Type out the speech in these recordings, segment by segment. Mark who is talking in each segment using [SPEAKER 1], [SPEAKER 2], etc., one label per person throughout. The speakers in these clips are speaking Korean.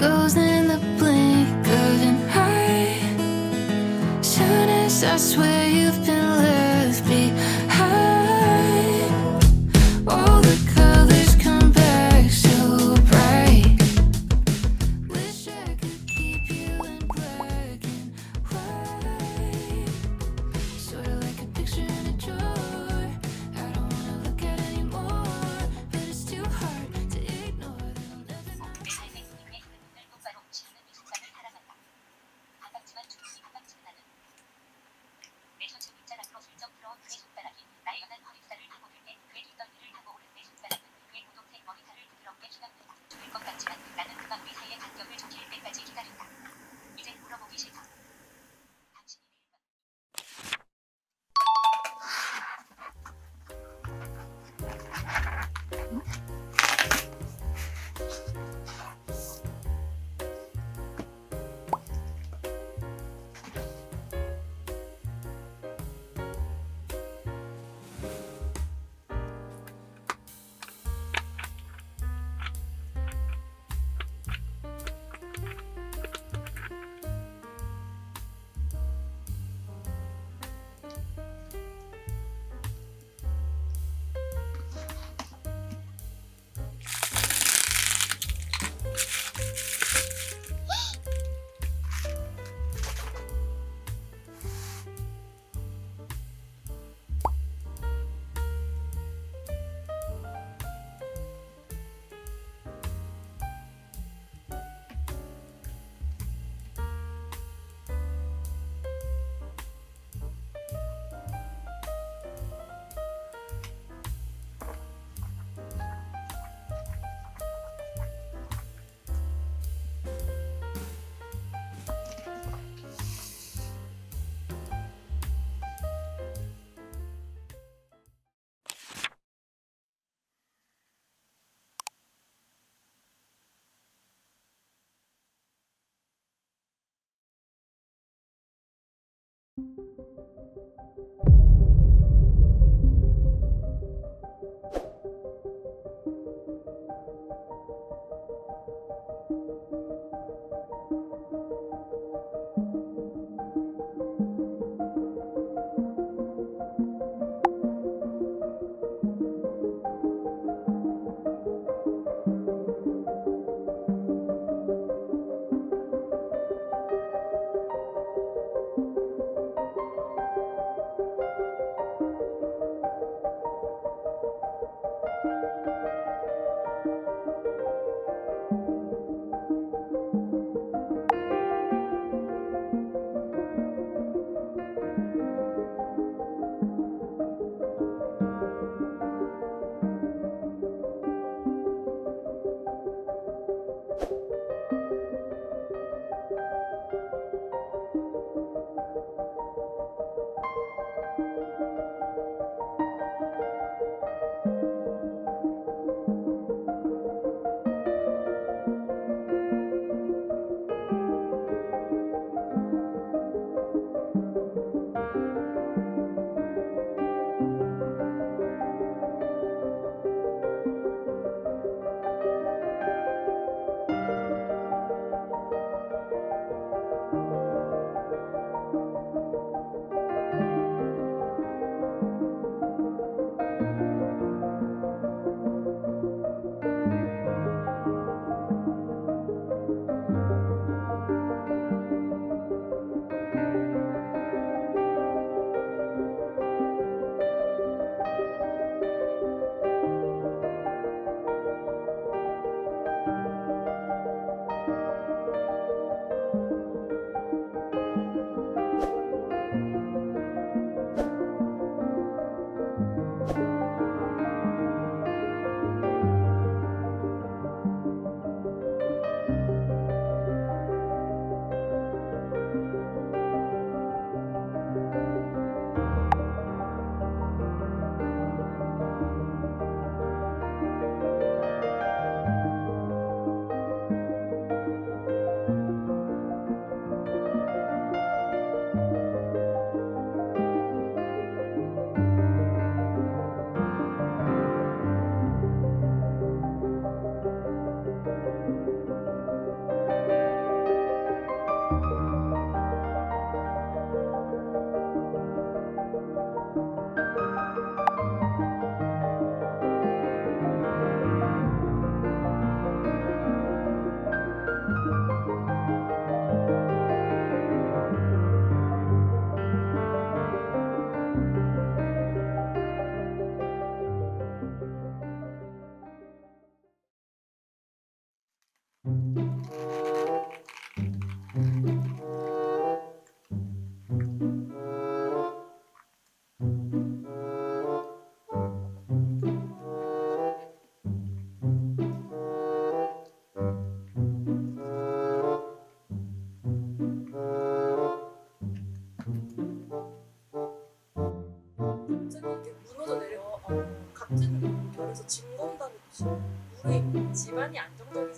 [SPEAKER 1] goes in the blink of an eye. Soon as I swear. Thank you.
[SPEAKER 2] 집안이 안정적이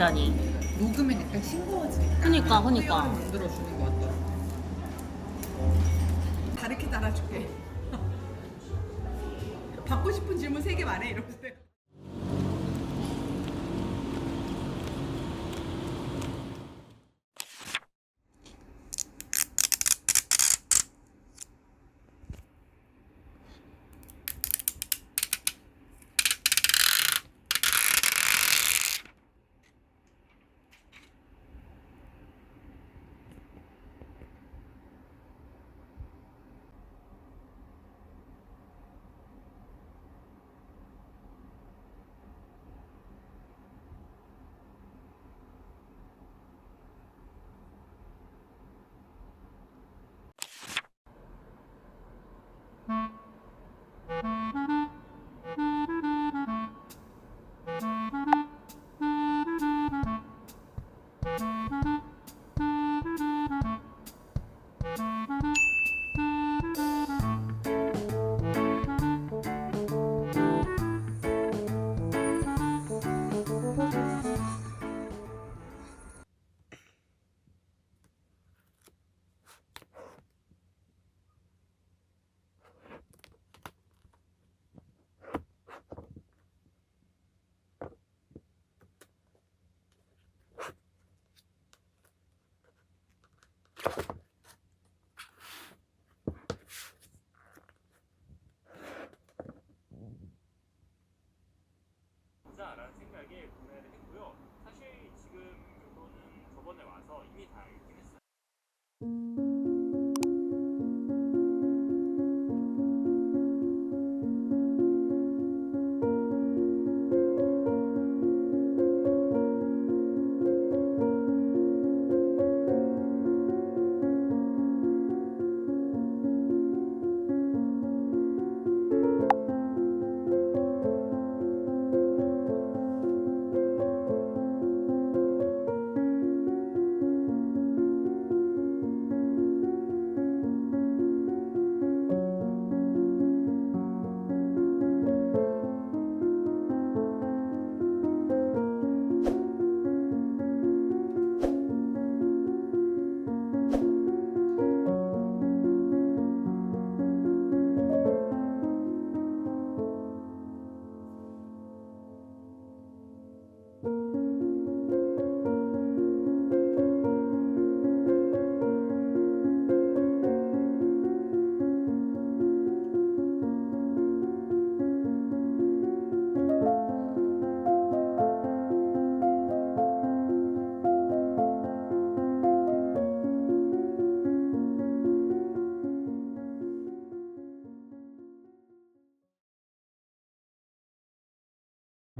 [SPEAKER 2] 튀기다니.
[SPEAKER 3] 녹음이
[SPEAKER 4] 약간 싱거워지니까
[SPEAKER 3] 그니까, 아, 그니까.
[SPEAKER 4] 만들어주는 것 같더라고 다르게 따라줄게 받고 싶은 질문 세 개 말해 이러면서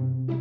[SPEAKER 5] 이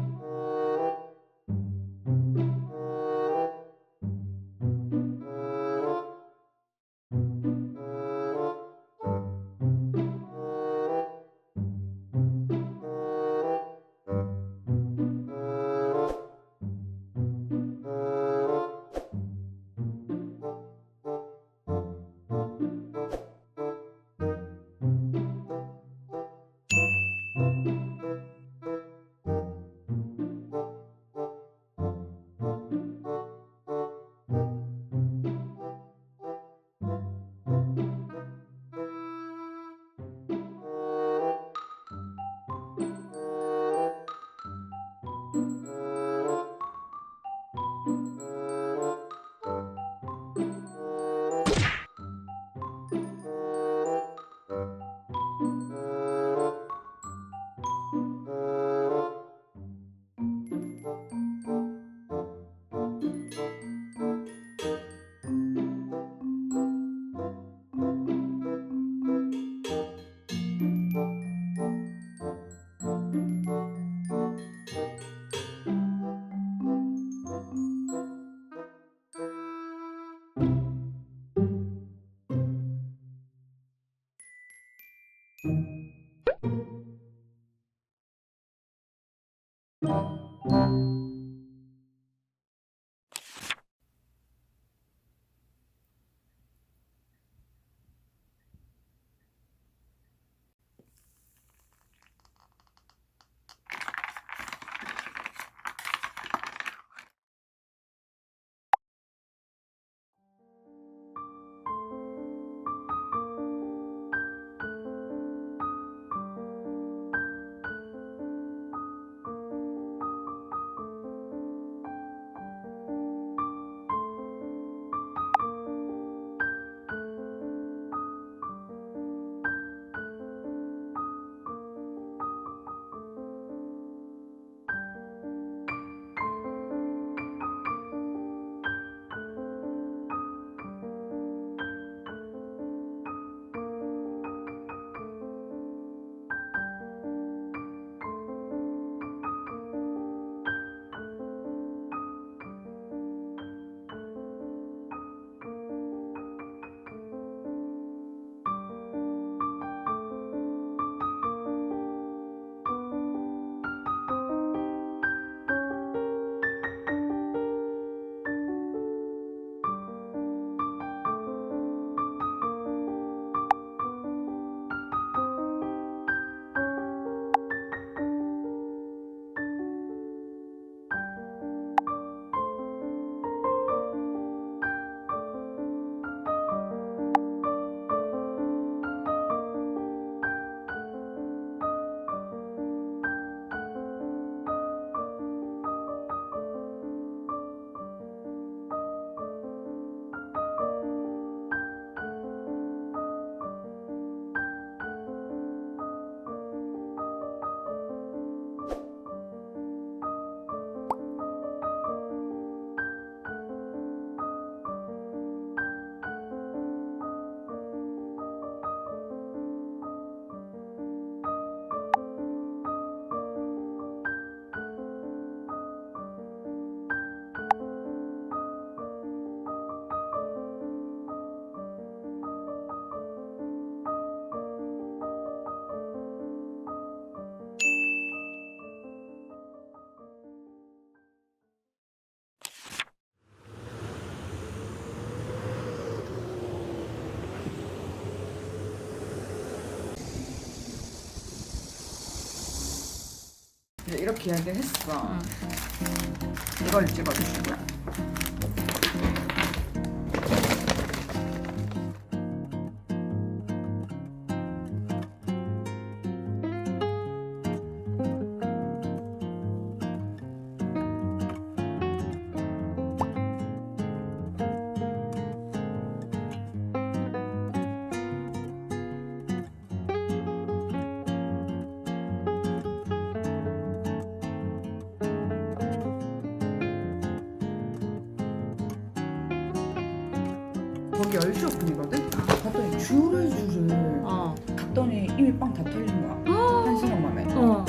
[SPEAKER 6] thank you 이렇게 이야기를 했어. 이걸 찍어주실 거야. 거기 10시 오픈이거든? 갔더니 줄을 줄을
[SPEAKER 2] 어.
[SPEAKER 6] 갔더니 이미 빵 다 털린 거야. 한 시간 만에.
[SPEAKER 2] 어.